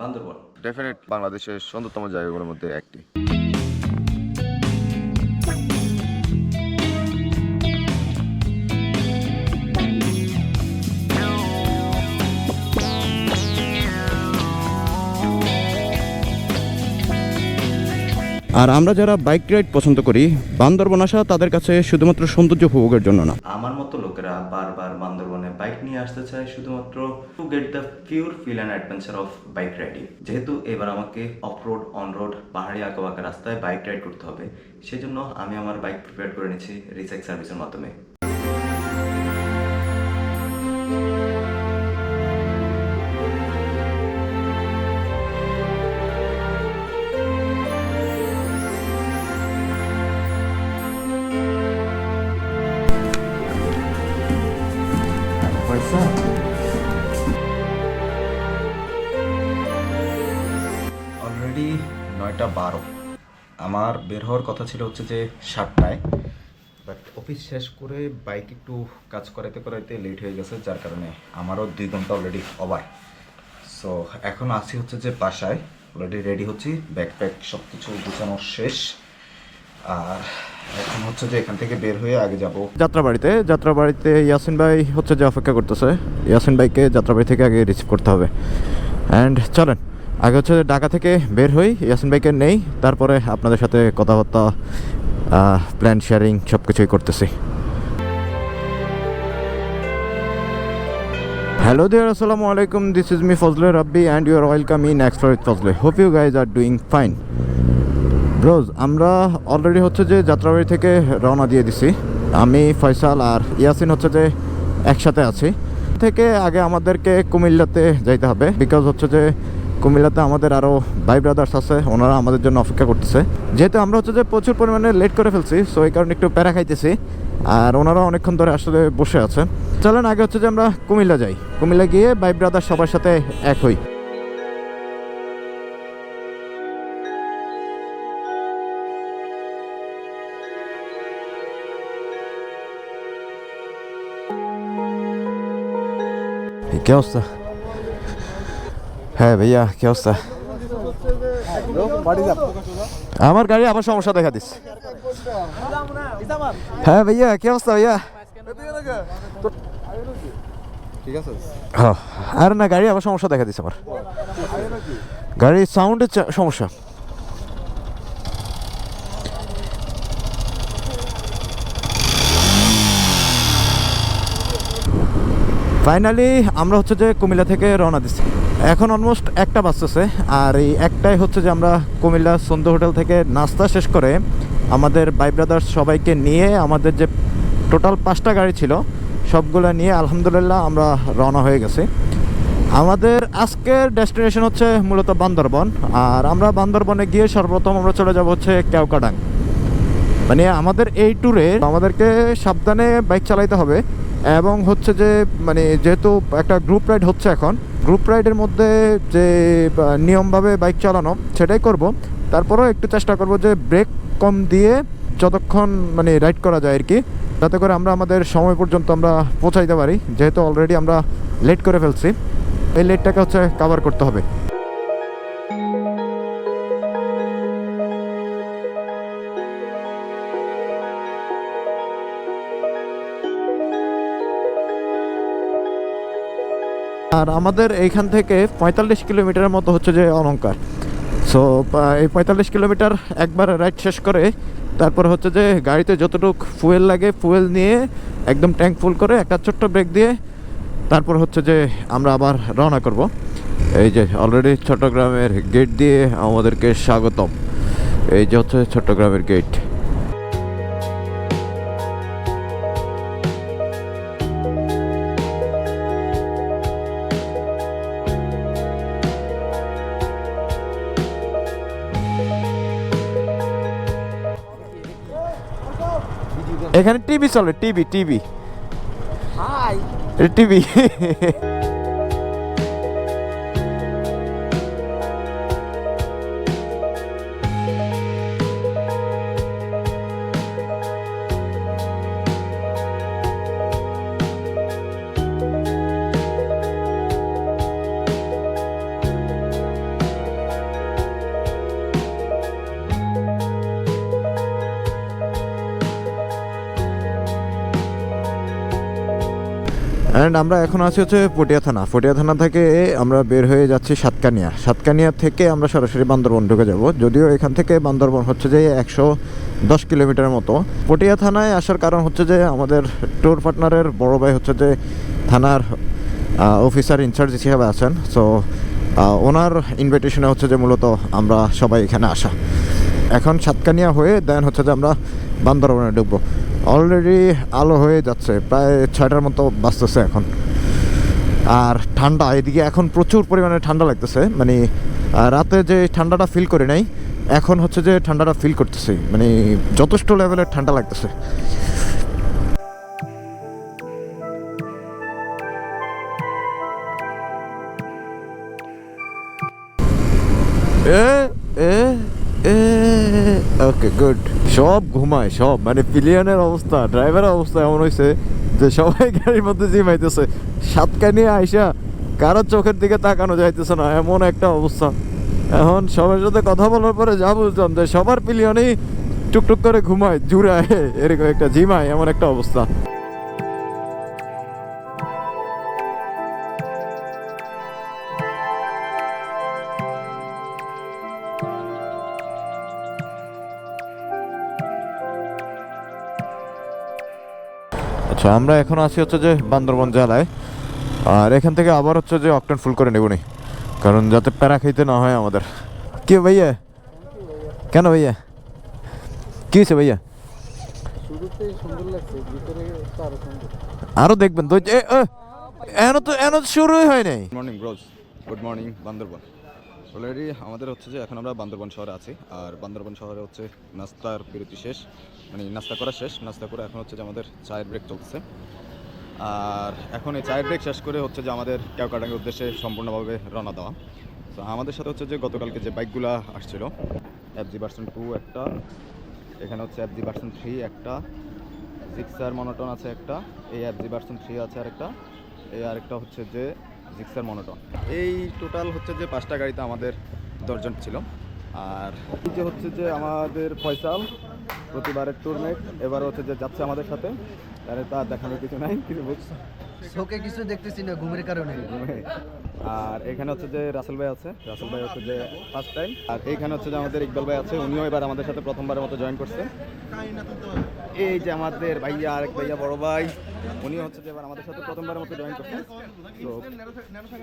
Bandarban. Definite বাংলাদেশের সুন্দরতম জায়গাগুলোর মধ্যে একটি। আর আমরা যারা বাইক রাইড পছন্দ করি, বান্দরবন আসা তাদের কাছে শুধুমাত্র সৌন্দর্য উপভোগের জন্য না। আমার মতো লোকেরা বারবার বান্দরবনে বাইক নিয়ে আসতে চায় শুধুমাত্র to get the pure feel and adventure of bike riding যেহেতু এবার আমাকে অফ রোড অন রোড পাহাড়ি আঁকাবাঁকা রাস্তায় বাইক রাইড করতে হবে, সেজন্য আমি আমার বাইক প্রিপেয়ার করে নিচ্ছি রিসাইক সার্ভিসের মাধ্যমে। বের হওয়ার কথা ছিল হচ্ছে যে সাতটায়। বাট অফিস শেষ করে বাইক একটু কাজ করাইতে করাইতে লেট হয়ে গেছে, যার কারণে আমারও দুই ঘণ্টা অলরেডি ওভার সো এখন আসি হচ্ছে যে বাসায় অলরেডি রেডি হচ্ছি ব্যাকপ্যাক সব কিছু গুছানো শেষ। আর এখন হচ্ছে যে এখান থেকে বের হয়ে আগে যাব। যাত্রাবাড়িতে যাত্রাবাড়িতে ইয়াসিন ভাই হচ্ছে যে অপেক্ষা করতেছে। ইয়াসিন ভাইকে যাত্রাবাড়ি থেকে আগে রিসিভ করতে হবে। অ্যান্ড চলেন। আগে হচ্ছে ঢাকা থেকে বের হই ইয়াসিন ভাইকে নেই তারপরে আপনাদের সাথে কথাবার্তা প্ল্যান শেয়ারিং সব কিছুই করতেছি Hello there, Assalamu alaikum. This is me Fazle Rabbi and you are welcome in Explore with Fazle. Hope you guys are doing fine. Bros আমরা অলরেডি হচ্ছে যে যাত্রাবাড়ি থেকে রওনা দিয়ে দিছি আমি ফয়সাল আর ইয়াসিন হচ্ছে যে একসাথে আছি থেকে আগে আমাদেরকে কুমিল্লাতে যাইতে হবে বিকজ হচ্ছে যে কুমিল্লাতে আমাদের আরও ভাই ব্রাদার্স আছে, ওনারা আমাদের জন্য অপেক্ষা করতেছে। যেহেতু আমরা হচ্ছে যে প্রচুর পরিমাণে লেট করে ফেলছি সো এই কারণে একটু প্যারা খাইতেছি। আর ওনারা অনেকক্ষণ ধরে আসলে বসে আছে চলেন আগে হচ্ছে যে আমরা কুমিল্লা যাই। কুমিল্লা গিয়ে ভাই ব্রাদার সবার সাথে এক হই। কি অবস্থা? হ্যাঁ ভাইয়া কি অবস্থা? আমার গাড়ি আবার সমস্যা দেখা দিস হ্যাঁ ভাইয়া কি অবস্থা ভাইয়া? ঠিক আছে। হ্যাঁ আর না গাড়ি আবার সমস্যা দেখা দিছে আমার। গাড়ির সাউন্ডের সমস্যা। ফাইনালি আমরা হচ্ছে যে কুমিল্লা থেকে রওনা দিচ্ছি। এখন অলমোস্ট একটা বাজতেছে, আর এই একটাই হচ্ছে যে আমরা কুমিল্লা সন্ধ্যা হোটেল থেকে নাস্তা শেষ করে আমাদের বাই ব্রাদার্স সবাইকে নিয়ে আমাদের যে টোটাল পাঁচটা গাড়ি ছিল, সবগুলো নিয়ে আলহামদুলিল্লাহ আমরা রওনা হয়ে গেছি। আমাদের আজকের ডেস্টিনেশন হচ্ছে মূলত বান্দরবন, আর আমরা বান্দরবনে গিয়ে সর্বপ্রথম আমরা চলে যাব হচ্ছে কেওকাডাং। মানে আমাদের এই ট্যুরে আমাদেরকে সাবধানে বাইক চালাইতে হবে এবং হচ্ছে যে মানে যেহেতু একটা গ্রুপ রাইড হচ্ছে এখন গ্রুপ রাইডের মধ্যে যে নিয়মভাবে বাইক চালানো, সেটাই করব। তারপরেও একটু চেষ্টা করব যে ব্রেক কম দিয়ে যতক্ষণ মানে রাইড করা যায় আর কি যাতে করে আমরা আমাদের সময় পর্যন্ত আমরা পৌঁছাইতে পারি। যেহেতু অলরেডি আমরা লেট করে ফেলছি, এই লেটটাকে হচ্ছে কাভার করতে হবে। আর আমাদের এইখান থেকে পঁয়তাল্লিশ কিলোমিটারের মতো হচ্ছে যে অলঙ্কার সো এই পঁয়তাল্লিশ কিলোমিটার একবার রাইড শেষ করে, তারপর হচ্ছে যে গাড়িতে যতটুকু ফুয়েল লাগে ফুয়েল নিয়ে একদম ট্যাঙ্ক ফুল করে একটা ছোট্ট ব্রেক দিয়ে তারপর হচ্ছে যে আমরা আবার রওনা করব। এই যে অলরেডি চট্টগ্রামের গেট দিয়ে আমাদেরকে স্বাগতম। এই যে হচ্ছে চট্টগ্রামের গেট টিভি চলে টিভি টিভি টিভি অ্যান্ড আমরা এখন আছি হচ্ছে পটিয়া থানা। পটিয়া থানা থেকে আমরা বের হয়ে যাচ্ছি সাতকানিয়া। সাতকানিয়া থেকে আমরা সরাসরি বান্দরবন ঢুকে যাব। যদিও এখান থেকে বান্দরবন হচ্ছে যে একশো দশ কিলোমিটারের মতো। পটিয়া থানায় আসার কারণ হচ্ছে যে আমাদের ট্যুর পার্টনারের বড় ভাই হচ্ছে যে থানার অফিসার ইনচার্জ হিসেবে আছেন। সো ওনার ইনভিটেশনে হচ্ছে যে মূলত আমরা সবাই এখানে আসা। এখন সাতকানিয়া হয়ে দেন হচ্ছে যে আমরা বান্দরবনে ঢুকবো। অলরেডি আলো হয়ে যাচ্ছে, প্রায় ছয়টার মতো বাঁচতেছে এখন। আর ঠান্ডা, এদিকে এখন প্রচুর পরিমাণে ঠান্ডা লাগতেছে মানে রাতে যে ঠান্ডাটা ফিল করি নাই, এখন হচ্ছে যে ঠান্ডাটা ফিল করতেছি মানে যথেষ্ট লেভেলের ঠান্ডা লাগতেছে। এ এ ওকে গুড সব ঘুমায়, সব। মানে পিলিয়নের অবস্থা, ড্রাইভারের অবস্থা এমন হয়েছে যে সবাই গাড়ির মধ্যে জিমাইতেছে সাতকা নিয়ে আইসা কারোর চোখের দিকে তাকানো যাইতেছে না, এমন একটা অবস্থা। এখন সবার সাথে কথা বলার পরে যা বুঝলাম যে সবার পিলিয়নেই টুকটুক করে ঘুমায়, জুড়ায়, এরকম একটা জিমায় এমন একটা অবস্থা। আমরা এখন আছি হচ্ছে যে বান্দরবন জেলায়। আর এখান থেকে আবার হচ্ছে যে অকটেন ফুল করে নেবনি কারণ যাতে প্যারা খাইতে না হয় আমাদের। কে ভাইয়া? কেন ভাইয়া? কি হয়েছে ভাইয়া? শুরুতেই সুন্দর লাগছে ভিতরে তো আরও দেখবেন তো এ, এ, এখনও তো এখনও তো শুরুই হয় নাই good morning bros good morning Bandarban. Already আমাদের হচ্ছে যে এখন আমরা বান্দরবন শহরে আছি। আর বান্দরবন শহরে হচ্ছে নাস্তার বিরতি শেষ। মানে নাস্তা করা শেষ। নাস্তা করে এখন হচ্ছে যে আমাদের চায়ের ব্রেক চলছে আর এখন এই চায়ের ব্রেক শেষ করে হচ্ছে যে আমাদের কেওকাটাঙ্গের উদ্দেশ্যে সম্পূর্ণভাবে রওনা দেওয়া। তো আমাদের সাথে হচ্ছে যে গতকালকে যে বাইকগুলো আসছিল জি ভার্সন টু একটা, এখানে হচ্ছে জি ভার্সন থ্রি একটা সিক্সার মনোটন আছে একটা, এই জি ভার্সন থ্রি আছে আরেকটা, এই আরেকটা হচ্ছে যে জিক্সার মনোটন এই টোটাল হচ্ছে যে পাঁচটা গাড়িতে আমাদের দশজন ছিল। আর এই যে হচ্ছে যে আমাদের ফয়সাল প্রতিবারের টুরমেট এবার হচ্ছে যে যাচ্ছে আমাদের সাথে। তাহলে তার দেখানোর কিছু নাই কিছু বুঝছ চোখে কিছু দেখতেছি না ঘুমের কারণে। আর এখানে হচ্ছে যে রাসেল ভাই আছে রাসেল ভাই হচ্ছে যে ফার্স্ট টাইম আর এইখানে হচ্ছে যে আমাদের ইকবাল ভাই আছে উনিও এবার আমাদের সাথে প্রথমবারের মতো জয়েন করছে। এই যে আমাদের ভাইয়া আরেক ভাইয়া বড় ভাই উনি হচ্ছে যে এবার আমাদের সাথে প্রথমবারের মতো জয়েন করছে। তো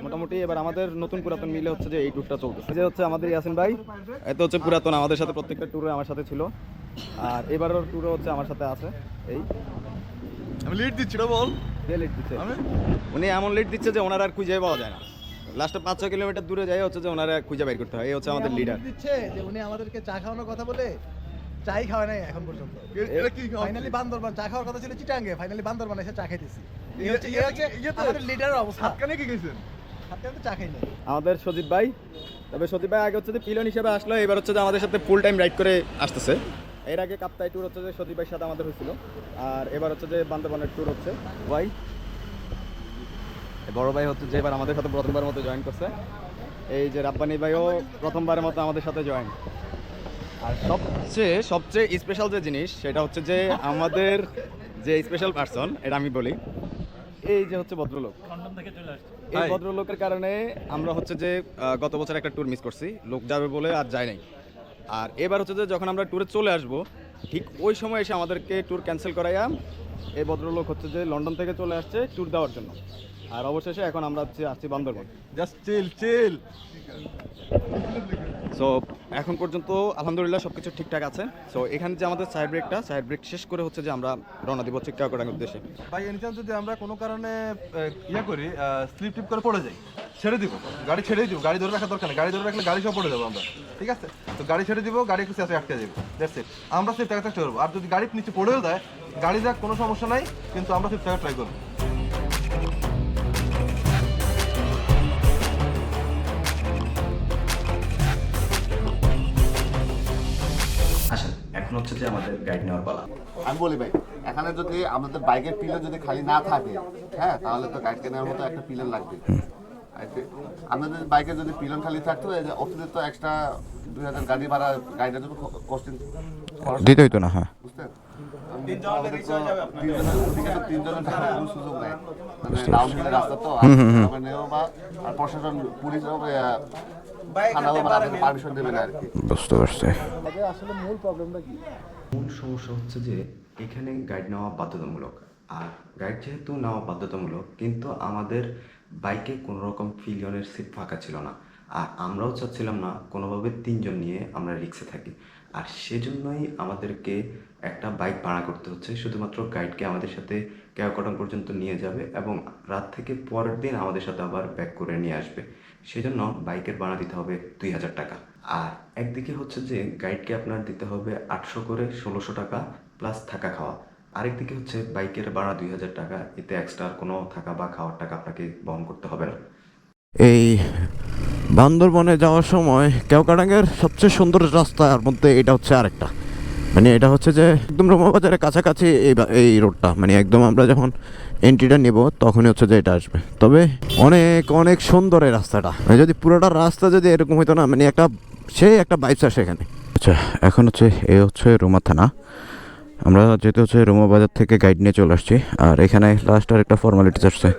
মোটামুটি এবার আমাদের নতুন পুরাতন মিলে হচ্ছে যে এই ট্যুরটা চলতেছে। যে হচ্ছে আমাদের ইয়াসিন ভাই এত হচ্ছে পুরাতন আমাদের সাথে প্রত্যেকটা ট্যুরে আমার সাথে ছিল। আর এবারের ট্যুরও হচ্ছে আমার সাথে আছে এই। আমি লিড দিচ্ছি না বল। লিড দিচ্ছে? উনি এমন লিড দিচ্ছে যে ওনার আর খুঁজে পাওয়া যায় না। লাস্টে পাঁচ ছয় কিলোমিটার দূরে যায় হচ্ছে যে ওনারা খুঁজে বের করতে হয়। এই হচ্ছে আমাদের লিডার দিচ্ছে যে উনি আমাদেরকে চা খাওয়ানোর কথা বলে চাই খাওয়ায় নাই এখন পর্যন্ত। ফাইনালি বান্দরবান চা খাওয়ার কথা ছিল চিটাঙ্গে ফাইনালি বান্দরবান এসে চা খাইতেছি। এই হচ্ছে এই হচ্ছে আমাদের লিডারের অবস্থা। কেন কি গেছেন হাতে চা খাই নাই। আমাদের সজীব ভাই তবে সজীব ভাই আগে হচ্ছে যে পিলন হিসেবে আসলো এবার হচ্ছে যে আমাদের সাথে ফুল টাইম রাইড করে আসতেছে। এর আগে কাপ্তাই ট্যুর হচ্ছে যে সজীব ভাইয়ের সাথে আমাদের হয়েছিল। আর এবার হচ্ছে যে বান্দরবানের ট্যুর হচ্ছে। ভাই? বড় ভাই হচ্ছে যে এবার আমাদের সাথে প্রথমবার মতো জয়েন করছে। এই যে রাব্বানি ভাইও প্রথমবারের মতো আমাদের সাথে জয়েন আর সবচেয়ে সবচেয়ে স্পেশাল যে জিনিস সেটা হচ্ছে যে আমাদের যে স্পেশাল পার্সন এটা আমি বলি এই যে হচ্ছে ভদ্রলোক। এই ভদ্রলোকের কারণে আমরা হচ্ছে যে গত বছর একটা ট্যুর মিস করছি। লোক যাবে বলে আর যায় নাই। আর এবার হচ্ছে যে যখন আমরা ট্যুরে চলে আসব ঠিক ওই সময় এসে আমাদেরকে ট্যুর ক্যান্সেল করাইয়া এই ভদ্রলোক হচ্ছে যে লন্ডন থেকে চলে আসছে ট্যুর দেওয়ার জন্য। আর অবশেষে এখন আমরা হচ্ছে আসছি Bandarban. Just chill chill so এখন পর্যন্ত আলহামদুলিল্লাহ সব কিছু ঠিকঠাক আছে। সো এখানে যে আমাদের সাইড ব্রেকটা সাইড ব্রেক শেষ করে হচ্ছে যে আমরা রওনা দিব হচ্ছে কেওয়াটাঙ্গের উদ্দেশ্যে। ভাই এনিচান যদি আমরা কোনো কারণে ইয়ে করি স্লিপ টিপ করে পড়ে যাই, ছেড়ে দিব। গাড়ি ছেড়ে দিব, গাড়ি ধরে রাখার দরকার নেই। গাড়ি ধরে রাখলে গাড়ি সব পড়ে যাব আমরা, ঠিক আছে? তো গাড়ি ছেড়ে দিব, গাড়ি একটু চেঁচে আটকে যাব দ্যাটস আমরা সেফ থাকার চেষ্টা করব। আর যদি গাড়ি নিচে পড়েও যায়, গাড়ি যাক কোনো সমস্যা নাই, কিন্তু আমরা সেফ থাকার ট্রাই করব। হচ্ছে যে আমাদের গাইড নেওয়ার পালা। আমি বলি ভাই এখানে যদি আমাদের বাইকের পিলার যদি খালি না থাকে হ্যাঁ তাহলে তো গাইড কেনার মতো একটা পিলার লাগবে। আপনাদের বাইকে যদি পিলন খালি থাকতো এই যে অতিরিক্ত এক্সট্রা দুই হাজার গাড়ি ভাড়া গাড়িটা যদি কস্টিং দিতে হইতো না হ্যাঁ। আমাদের নাই। মানে রাস্তা তো আর আমার নেও বা আর প্রশাসন পুলিশ থানাও পারমিশন দেবে না আর কি। বুঝতে পারছি। মূল সমস্যা হচ্ছে যে এখানে গাইড নেওয়া বাধ্যতামূলক। আর গাইড যেহেতু নেওয়া বাধ্যতামূলক কিন্তু আমাদের বাইকে কোনো রকম ফিলিয়নের সিট ফাঁকা ছিল না। আর আমরাও চাচ্ছিলাম না কোনোভাবে তিনজন নিয়ে আমরা রিক্সে থাকি। আর সেজন্যই আমাদেরকে একটা বাইক ভাড়া করতে হচ্ছে শুধুমাত্র গাইডকে আমাদের সাথে কেয়াকটন পর্যন্ত নিয়ে যাবে এবং রাত থেকে পরের দিন আমাদের সাথে আবার ব্যাক করে নিয়ে আসবে। সেজন্য বাইকের ভাড়া দিতে হবে দুই হাজার টাকা। আর একদিকে হচ্ছে যে গাইডকে আপনার দিতে হবে আটশো করে ষোলোশো টাকা প্লাস থাকা খাওয়া। আরেকদিকে হচ্ছে বাইকের ভাড়া দুই হাজার টাকা, এতে এক্সট্রা কোনো থাকা বা খাওয়ার টাকা আপনাকে বহন করতে হবে না। এই বান্দরবনে যাওয়ার সময় কেওকাডাঙ্গের সবচেয়ে সুন্দর রাস্তার মধ্যে এটা হচ্ছে আরেকটা। মানে এটা হচ্ছে যে একদম রোমা বাজারের কাছাকাছি এই এই রোডটা। মানে একদম আমরা যখন এন্ট্রিটা নেব তখনই হচ্ছে যে এটা আসবে। তবে অনেক অনেক সুন্দর এই রাস্তাটা। মানে যদি পুরোটা রাস্তা যদি এরকম হতো না মানে একটা সেই একটা বাইপস আসে এখানে। আচ্ছা এখন হচ্ছে এ হচ্ছে রোমা থানা। আমরা যেহেতু হচ্ছে রোমা বাজার থেকে গাইড নিয়ে চলে আসছি আর এখানে লাস্ট আর একটা ফর্মালিটিস আসছে।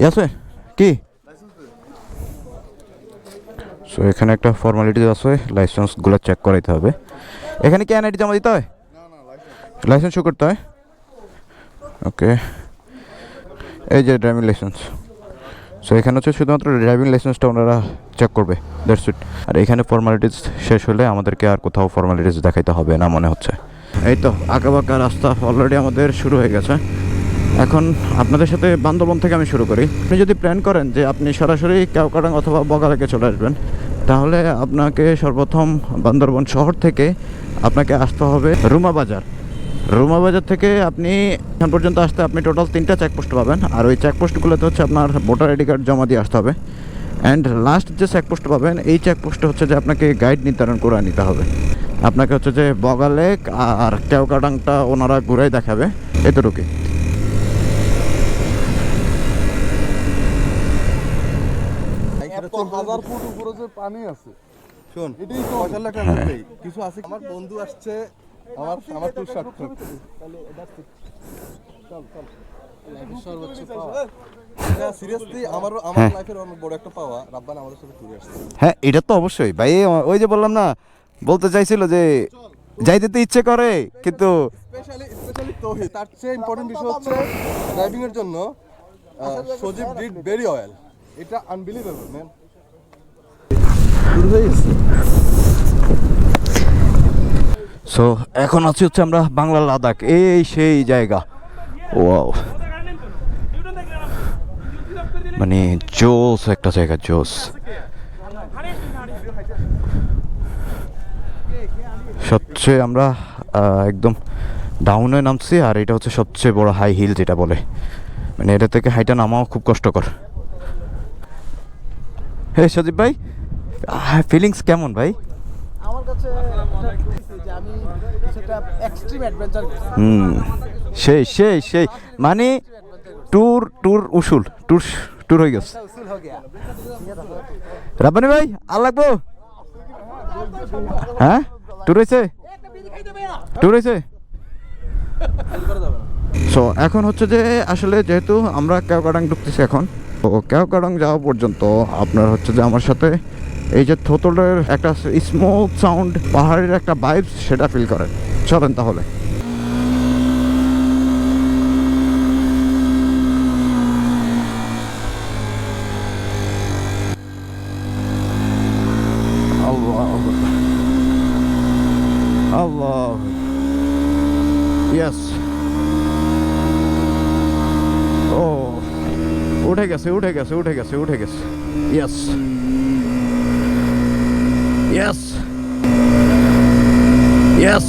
ই আছে? কি? সো এখানে একটা ফর্মালিটিস আছে লাইসেন্সগুলো চেক করাইতে হবে। এখানে কি এনআইডি জমা দিতে হয়? লাইসেন্স শো করতে হয়? ওকে এই যে ড্রাইভিং লাইসেন্স সো এখানে হচ্ছে শুধুমাত্র ড্রাইভিং লাইসেন্সটা ওনারা চেক করবে দ্যাটস ইট আর এখানে ফর্মালিটিস শেষ হলে আমাদেরকে আর কোথাও ফর্মালিটিস দেখাইতে হবে না মনে হচ্ছে। এই তো, আঁকাবাঁকা রাস্তা অলরেডি আমাদের শুরু হয়ে গেছে। এখন আপনাদের সাথে বান্দরবন থেকে আমি শুরু করি। আপনি যদি প্ল্যান করেন যে আপনি সরাসরি কেওকাটাং অথবা বগালেকে চলে আসবেন তাহলে আপনাকে সর্বপ্রথম বান্দরবন শহর থেকে আপনাকে আসতে হবে রুমা বাজার। রুমা বাজার থেকে আপনি এখান পর্যন্ত আসতে আপনি টোটাল তিনটা চেকপোস্ট পাবেন। আর ওই চেকপোস্টগুলোতে হচ্ছে আপনার ভোটার আইডি কার্ড জমা দিয়ে আসতে হবে। অ্যান্ড লাস্ট যে চেকপোস্ট পাবেন, এই চেকপোস্টে হচ্ছে যে আপনাকে গাইড নির্ধারণ করে নিতে হবে। আপনাকে হচ্ছে যে বগালেক আর কেওকাটাংটা ওনারা ঘুরাই দেখাবে। এতটুকুই এত হাজার ফুট উপরে যে পানি আছে। শোন এটাই তো আসলে একটা কিছু আছে আমার বন্ধু আসছে আমার আমার টুর সার্থক সিরিয়াসলি আমারও আমার লাইফের অনেক বড় একটা পাওয়া। আসছে। হ্যাঁ এটা তো অবশ্যই। ভাই ওই যে বললাম না বলতে চাইছিল যে যাইতে তো ইচ্ছে করে কিন্তু স্পেশালি স্পেশালি তৌহিদ। তার চেয়ে ইম্পর্টেন্ট বিষয় হচ্ছে ড্রাইভিং এর জন্য সজীব ডিড ভেরি অয়েল এটা আনবিলিভেবল ম্যান সো এখন আছি হচ্ছে আমরা বাংলা লাদাখ, এই সেই জায়গা। ওয়াও মানে জোস একটা জায়গা, জোস। সবচেয়ে আমরা একদম ডাউনে নামছি, আর এটা হচ্ছে সবচেয়ে বড় হাই হিল যেটা বলে। মানে এটা থেকে হাইটা নামাও খুব কষ্টকর। হে সজীব ভাই ফিলিংস কেমন ভাই? আমার কাছে যে আমি সেটা এক্সট্রিম অ্যাডভেঞ্চার হুম সেই সেই সেই। মানে ট্যুর ট্যুর উসুল ট্যুর ট্যুর হয়ে গেছে। রাব্বানি ভাই আর লাগবো? হ্যাঁ? ট্যুর হয়েছে? ট্যুর হয়েছে? সো এখন হচ্ছে যে আসলে যেহেতু আমরা কেওকাডাং ঢুকতেছি এখন তো কেওকাডাং যাওয়া পর্যন্ত আপনার হচ্ছে যে আমার সাথে এই যে থোতলের একটা স্মোক সাউন্ড পাহাড়ের একটা ভাইবস সেটা ফিল করেন চলেন তাহলে। উঠে গেছে উঠে গেছে উঠে গেছে উঠে গেছে। ইয়েস ইয়েস ইয়েস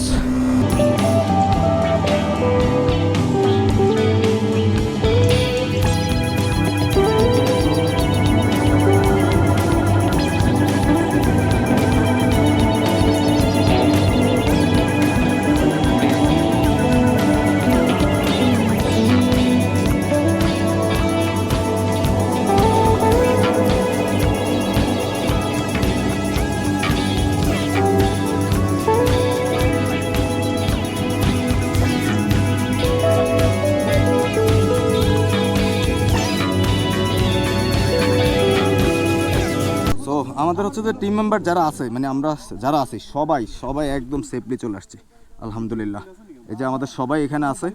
হচ্ছে যে টিম মেম্বার যারা আছে মানে আমরা যারা আছি সবাই সবাই একদম সেফলি চলে আসছে আলহামদুলিল্লাহ। এই যে আমাদের সবাই এখানে আছে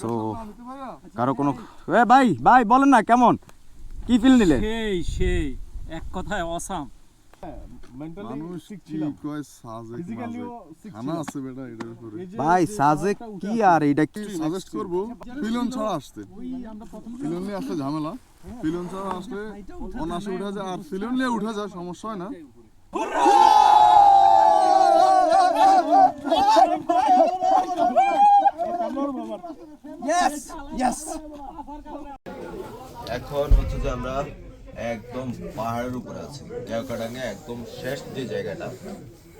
সো কারও কোনো এ ভাই ভাই বলেন না কেমন? কি ফিল নিলে সেই সেই এক কথায় অসাম ভাই সাজেক কি আর এটা কি সাজেস্ট করব ছাড়া আসতে নিয়ে ঝামেলা। পিলন ছাড়া আসলে অনাসে উঠা যায় আর পিলন নিয়ে উঠা যায় সমস্যা হয় না। এখন হচ্ছে যে আমরা একদম পাহাড়ের উপরে আছি। কেওকাডাঙ্গে একদম শেষ যে জায়গাটা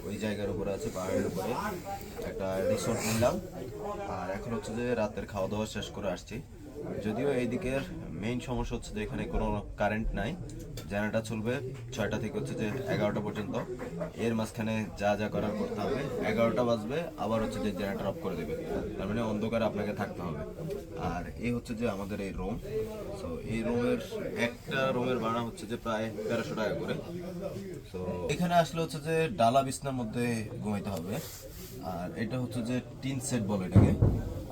ওই জায়গার উপরে আছে পাহাড়ের উপরে। একটা রিসোর্ট নিলাম। আর এখন হচ্ছে যে রাতের খাওয়া দাওয়া শেষ করে আসছি। যদিও এই দিকের মেইন সমস্যা হচ্ছে যে এখানে কোনো কারেন্ট নাই। জেনারেটর চলবে ছয়টা থেকে হচ্ছে যে এগারোটা পর্যন্ত। এর মাঝখানে যা যা করার করতে হবে, এগারোটা বাজবে, আবার হচ্ছে যে জেনারেটর অফ করে দেবে। তার মানে অন্ধকারে আপনাকে থাকতে হবে। আর এই হচ্ছে যে আমাদের এই রুম তো এই রুমের একটা রুমের ভাড়া হচ্ছে যে প্রায় তেরোশো টাকা করে। তো এখানে আসলে হচ্ছে যে ডালা বিছনার মধ্যে ঘুমাইতে হবে। আর এটা হচ্ছে যে টিন সেট বলে এটাকে।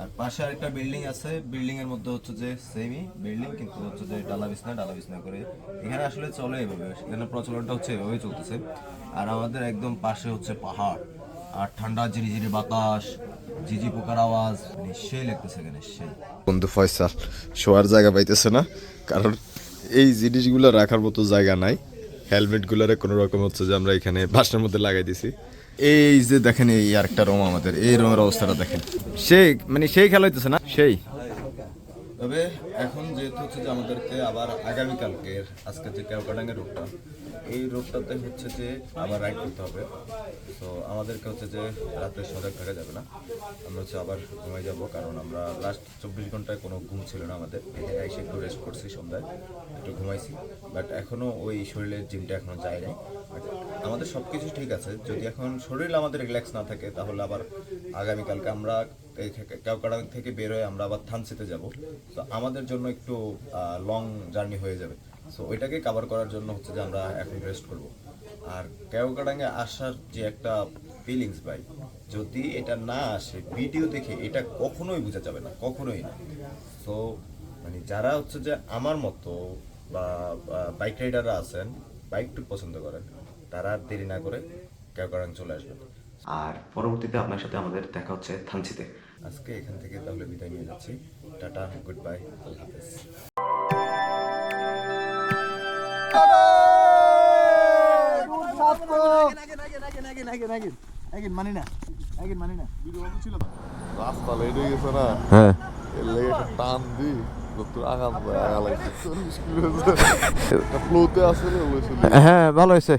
আর পাশে আরেকটা বিল্ডিং আছে। বিল্ডিং এর মধ্যে হচ্ছে যে সেমি বিল্ডিং কিন্তু হচ্ছে যে ডালা বিছনা ডালা বিছনা করে এখানে আসলে চলে এভাবে। এখানে প্রচলনটা হচ্ছে এভাবেই চলতেছে। আর আমাদের একদম পাশে হচ্ছে পাহাড়। আর ঠান্ডা, ঝিরিঝিরি বাতাস, ঝিঝি পোকার আওয়াজ সেই লাগতেছে এখানে সেই বন্ধু ফয়সাল, শোয়ার জায়গা পাইতেছে না, কারণ এই জিনিসগুলো রাখার মতো জায়গা নাই। হেলমেটগুলোরে কোনো রকম হচ্ছে যে আমরা এখানে বাসের মধ্যে লাগাই দিছি। এই যে দেখেন এই আরেকটা রোম আমাদের, এই রোমের অবস্থাটা দেখেন। সেই মানে সেই খেলা হইতেছে না? সেই। তবে এখন যেহেতু হচ্ছে যে আমাদেরকে আবার আগামীকালকের আজকে যে কেওকাডাঙ্গের রোগটা এই রোগটাতে হচ্ছে যে আবার রাইড করতে হবে। তো আমাদেরকে হচ্ছে যে রাতে সজাগ থাকা যাবে না। আমরা হচ্ছে আবার ঘুমাই যাব কারণ আমরা লাস্ট চব্বিশ ঘন্টায় কোনো ঘুম ছিল না আমাদের। এসে একটু রেস্ট করছি সন্ধ্যায়, একটু ঘুমাইছি। বাট এখনও ওই শরীরের জিমটা এখনও যায় নাই। আমাদের সব কিছু ঠিক আছে। যদি এখন শরীর আমাদের রিল্যাক্স না থাকে, তাহলে আবার আগামীকালকে আমরা কেওকাডাং থেকে বের হয়ে আমরা আবার থানসিতে যাব। তো আমাদের জন্য একটু লং জার্নি হয়ে যাবে। সো ওইটাকে কাভার করার জন্য হচ্ছে যে আমরা এখন রেস্ট করব। আর কেওকাডাঙ্গে আসার যে একটা ফিলিংস ভাই, যদি এটা না আসে ভিডিও দেখে এটা কখনোই বোঝা যাবে না, কখনোই না। তো মানে যারা হচ্ছে যে আমার মতো বা বাইক রাইডাররা আছেন বাইক টুক পছন্দ করেন, তারা দেরি না করে কেওকাডাং চলে আসবেন। আর পরবর্তীতে আপনার সাথে আমাদের দেখা হচ্ছে থানচিতে আজকে এখান থেকে তাহলে বিদায় নিয়ে যাচ্ছি টাটা গুড বাই আল্লাহ হাফেজ মানি মানি রাস্তা লেট হয়ে গেছে না হ্যাঁ টান দি হ্যাঁ ভালো হয়েছে